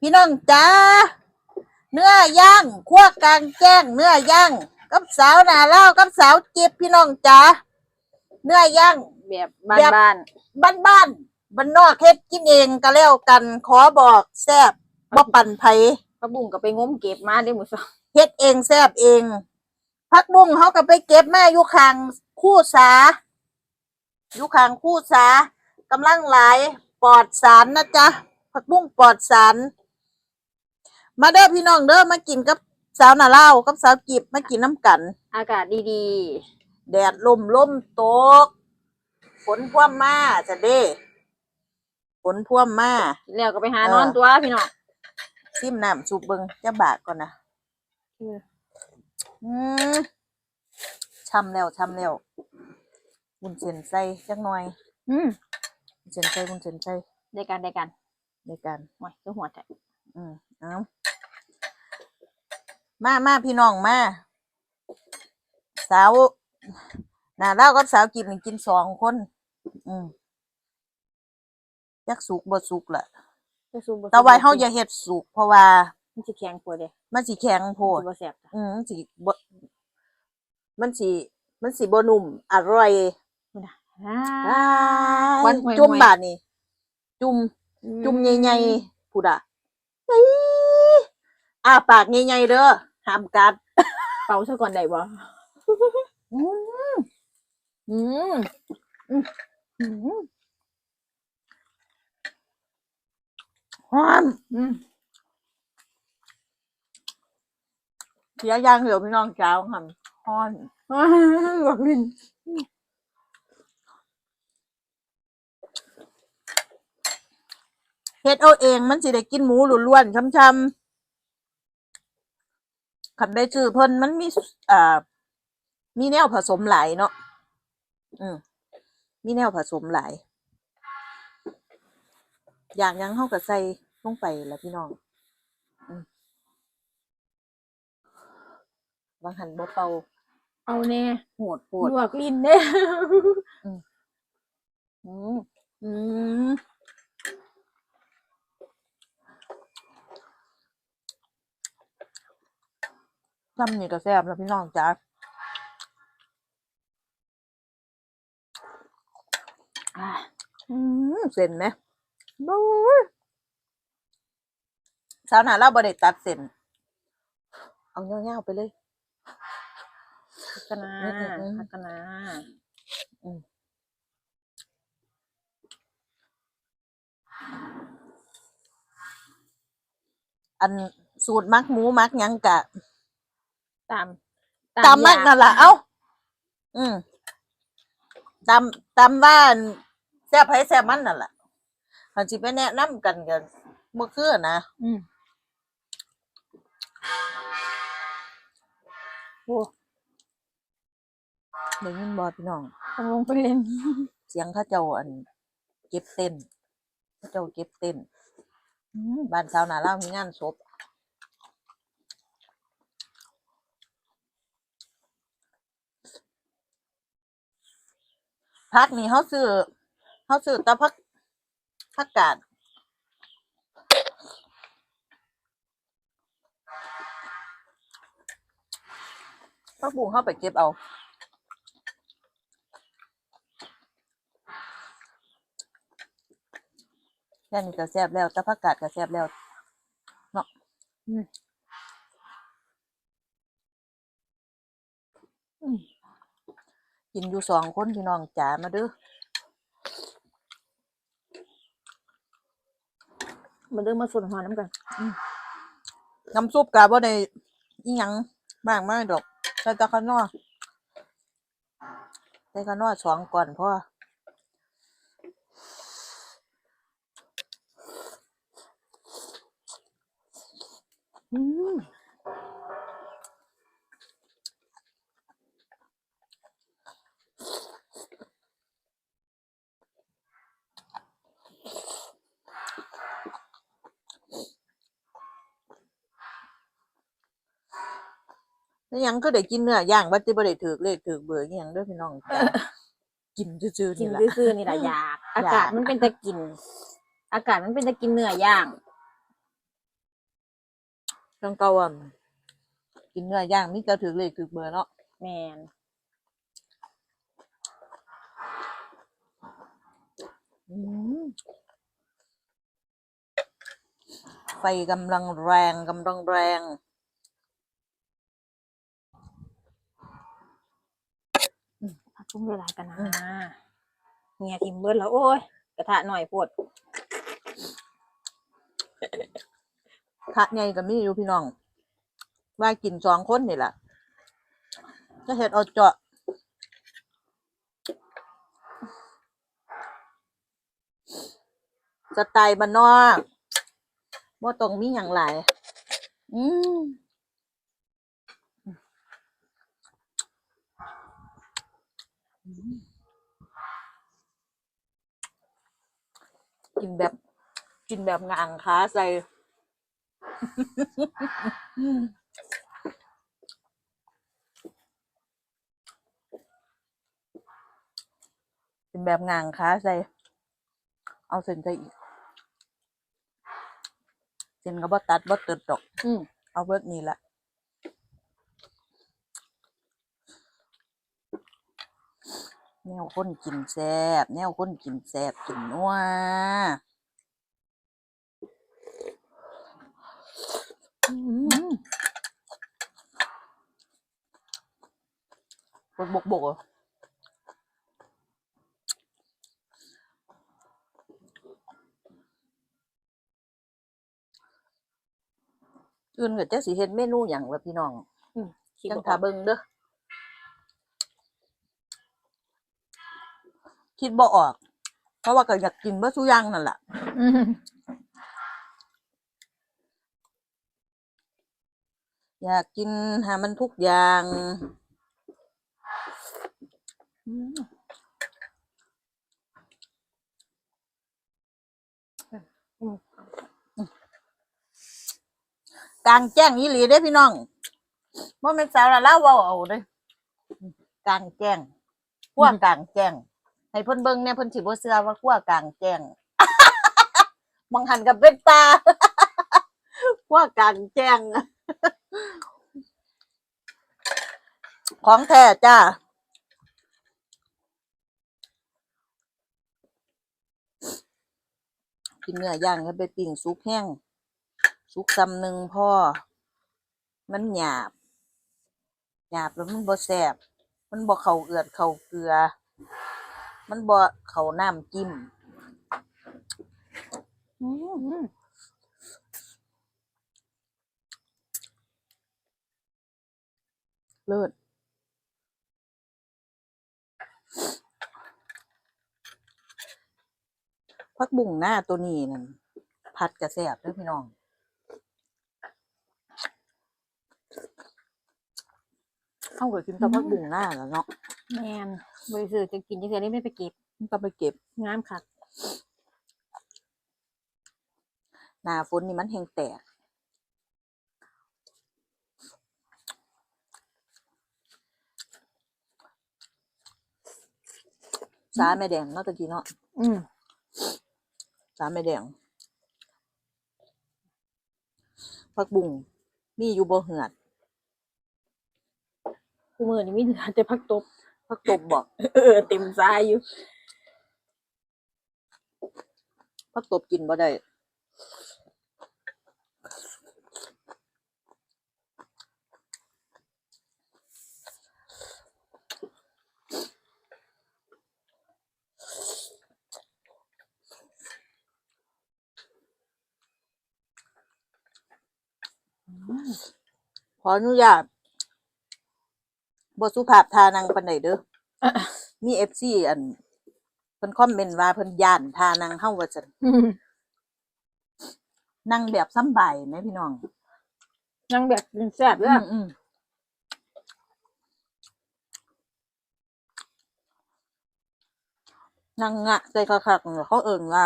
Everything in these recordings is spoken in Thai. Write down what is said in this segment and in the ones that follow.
พี่น้องจ้าเนื้อย่างคั่วกลางแจ้งเนื้อย่างกับสาวหนาเล่าวกับสาวจิบพี่น้องจ้าเนื้อย่างแบบแบบบ้านบ้านบ้านๆบ้านนอกเฮ็ดกินเองก็แล้วกันขอบอกแซ่บบ่ปั่นไผๆพระบุ้งก็ไปงมเก็บมาได้หมดสองเฮ็ดเองแซ่บเองผักบุ้งเขาก็ไปเก็บมาอยู่ข้างคู่สาอยู่ข้างคู่สากำลังหลายปลอดสารนะจ๊ะผักบุ้งปลอดสาร มาเด้อพี่น้องเด้อมากินกับสาวนาเล่าวกับสาวกิบมากินน้ำกัน อากาศดีแดดลมลมตกฝนพ่วมมาจะเด้ฝนพ่วมมา ๆแล้วก็ไปหาเออนอนตัวพี่น้องซิมน้ำสูบเบิงจะบาดก่อนนะเอออืมช่ำแล้วช่ำแล้วบุญเส้นใส่จักหน่อยอืมบุญเส้นใส่บุญเส้นใส่ได้กันได้กันในการโอ้ยตัวหัวใจอืมเอา มามาพี่น้องมาสาวน่าเล่ากับสาวกินนี่กินสองคน อืมยักสุกบ่สุกล่ะจะสู้บ่แต่ว่าเฮาอย่าเฮ็ดสุกเพราะว่ามันสิแข็งปวดเด้มันสิแข็งโพมันดสิบ่แซ่บจ้ะอืมมันสิบ่มันสิมันสิบ่นุ่มอร่อยอ่าอ้ายวันห่วยๆจุ่มบาดนี่จุ่มจุ่มใหญ่ๆพูดอะเอ้ยอ้าปากใหญ่ๆเด้อห้ามกัดเป่าซะก่อนได้บ่อืมอืมอืมหอมอืมเสียอย่างเดียวพี่น้องเจ้าค่ะฮ้อนอ้าวบอกลิ้นเฮ็ดเอาเองมันสิได้กินหมูล้วนๆช้ำๆ คันได้ชื่อเพิ่นมันมีอ่ามีแนวผสมหลายเนาะอืมมีแนวผสมหลาย อย่างหยังเฮาก็ใส่ลงไปละพี่น้องอืมบางหันบ่เป่าเอาแน่โหดโหดลวกลิ้นเด้อืมอืม จำนี่ก็แซ่บแล้วพี่น้องจ้าอ่าอืมเส้นไหมบู๊ยสาวหนาเราบริตัดเส้นเอาเงี้ยวๆไปเลยพักกะนาอืมอืมอืมพักกะนาอันสูตรมักหมูมักหยังกะ ตามตามมักอยนั่นล่ะ เอ้า อืมตามตามบ้านแซ่บไผแซ่บมันนั่นล่ะมันสิไปแนะนำกันกันบ่คือนะอืมโอ้ได้ยินบ่พี่น้องต้องลงไปเล่นเสียงเขาเจ้าอัน เก็บเต้นเขาเจ้าเก็บเต้นอืมบ้านสาวนาลาวมีงานศพ พักนี่เขาซื้อเขาซื้อตะพักพักกาดพักบุ้งเขาไปเก็บเอาแค่นี้ก็แซ่บแล้วต่ผักกาดก็แซ่บแล้วเนาะอืมอืม กินอยู่สองคนพี่น้องจ๋ามาเด้อมาเดินมาสุดหัวน้ำกันน้ำซุปกะบ่ได้อีหยังมากมากดอกใส่แตะขานอใส่ขานอสองก่อนพออืม แล้วยังก็ได้กินเนื้อย่างว่าจะบ่ได้ถือเลขถือเบอร์อหยังเด้อพี่น้องจ้ะกินซื่อๆกินี่นล่ะซื่อๆนี่แหละอยากอยาก อากาศมันเป็นตะกิน อากาศมันเป็นตะกินเนื้อย่างจังเก่าอะกินเนื้อย่างมีแต่ถือเลขถือเบอร์เนาะแมนอืมไฟกำลังแรงกำลังแรง ผักบุ้งเวลายกันนะเงียทิมเบิดแล้ว โอ้ย กระทะหน่อยปวดพระใหญ่ก็มีอยู่พี่น้อง ว่ากินสองคนนี่แหละจะเห็ดเอาเจาะสไตล์บ้านนอกว่าต้องมีอย่างหลายอืม กินแบบ กินแบบงางขาใส่เป็นแบบงางขาใส่ เอาเส้นใส่อีก เส้นก็บ่ตัดบ่ติดดอก อืมเอาเบิดนี่ละ แนวคนกินแซ่บแนวคนกินแซ่บกินนัวบกบกบกเหรออื่นก็จะสิเฮ็ดเมนูหยังละพี่น้องคิดจังบ่อถ้าเบิงเด้อ คิดบ่ออก เพราะว่าก็อยากกินเบ่ซุอย่างนั่นล่ะอืมอยากกินหามันทุกอย่างอืมกลางแจ้งอีหลีเด้อพี่น้องบ่แม่นสาวละเล่าเว้าเอาเด้อกลางแจ้งขั้วกลางแจ้ง ให้เพิ่นเบิ่งเนี่ยเพิ่นสิบ่เชื่อว่าขั้วกลางแจ้งบางหันกับเป็นตาขั้วกลางแจ้งของแท้จ้ากินเนื้อย่างก็ไปปิ้งสุกแห้งสุกซำหนึ่งพ่อ มันหยาบหยาบแล้วมันบ่แซ่บมันบ่เข้าเอือดเข้าเกลือ มันบ่เข้าน้ำจิ้มอืมเลิศพักบุ่งหน้าตัวนี้นั่นผัดกระแสบเด้อพี่น้อง เข้ากับกินกับพักบุ่งหน้าแล้วเนาะแมนบริสุทธิ์จะกินจะเกิดได้ไม่ไปเก็บมันก็ไปเก็บงามคักหน้าฝนนี่มันแห้งแตกสาแม่แดงเนาะตะกี้เนาะอืมสาแม่แดงพักบุ่งมีอยู่บ่เหือด กูมือนี่มีเหลือแต่พักตบ พักตบบอกเออเต็มซายอยู่ พักตบกินบ่ได้ขออนุญาต บ่สุภาพทานังปานใดเด้อ มี FC อันเพิ่นคอมเมนต์ว่าเพิ่นย่านทานังเฮาว่าซั่นอืมนั่งแบบสำบายไหมพี่น้องยังแบบเป็นแซ่บเลยอะอืมๆนั่งงะใจคักๆเขาเอิ่นว่า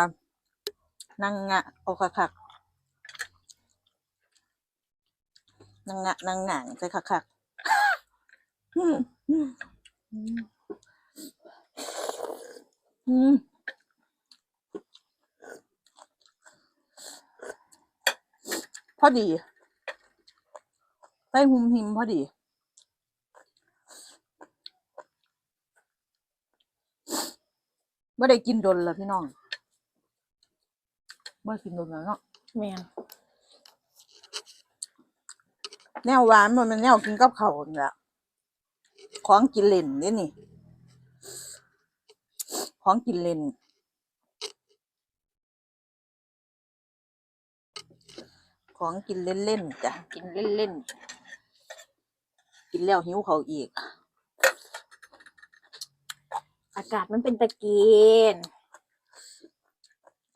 นั่งงะเอาคักๆนั่งงะนั่งหงางใจคักๆ อืมอืมอืมพอดีไฟหุมหิมพอดีไม่ได้กินดนแล้วพี่น้องไม่กินดนแล้วเนาะแม่นแนวหวานมันเป็นแนวกินกับเขาวนี่แหละ ของกินเล่นนี่นี่ ของกินเล่นของกินเล่นๆจ้ะกินเล่นกินแล้วหิวเขาวอีกๆอากาศมันเป็นตะเกีน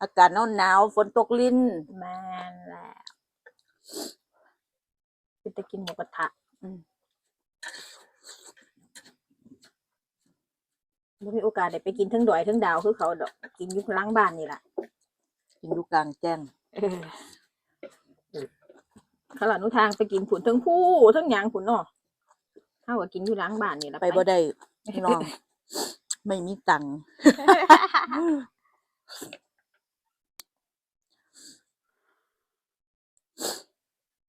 อากาศหนาวๆฝนตกลิ้นแม่นแล้วเป็นตะกินหมูกระทะอืม ไม่มีโอกาสได้ไปกินทั้งดอยทั้งดาวคือเขาดอก กินอยู่หล้างบ้านนี่แหละกินอยู่กลางแจ้งเออขลาดนุทางไปกินผุนทั้งคู่ทั้งหยางผุนเนาะเท่ากับกินอยู่หล้างบ้านนี่แหละไปบ่ได้พี่น้อง ไม่มีตังค์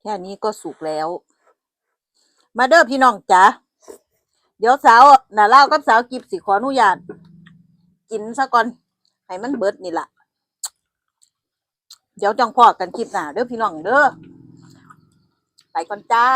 แค่นี้ก็สุกแล้ว มาเด้อพี่น้องจ๋า เดี๋ยวสาวน่ะเล่ากับสาวกิบสิขออนุญาตกินซะก่อนให้มันเบิดนี่ล่ะ เดี๋ยวจังพอกันคลิปหน้าเด้อพี่น้องเด้อไปก่อนจ้า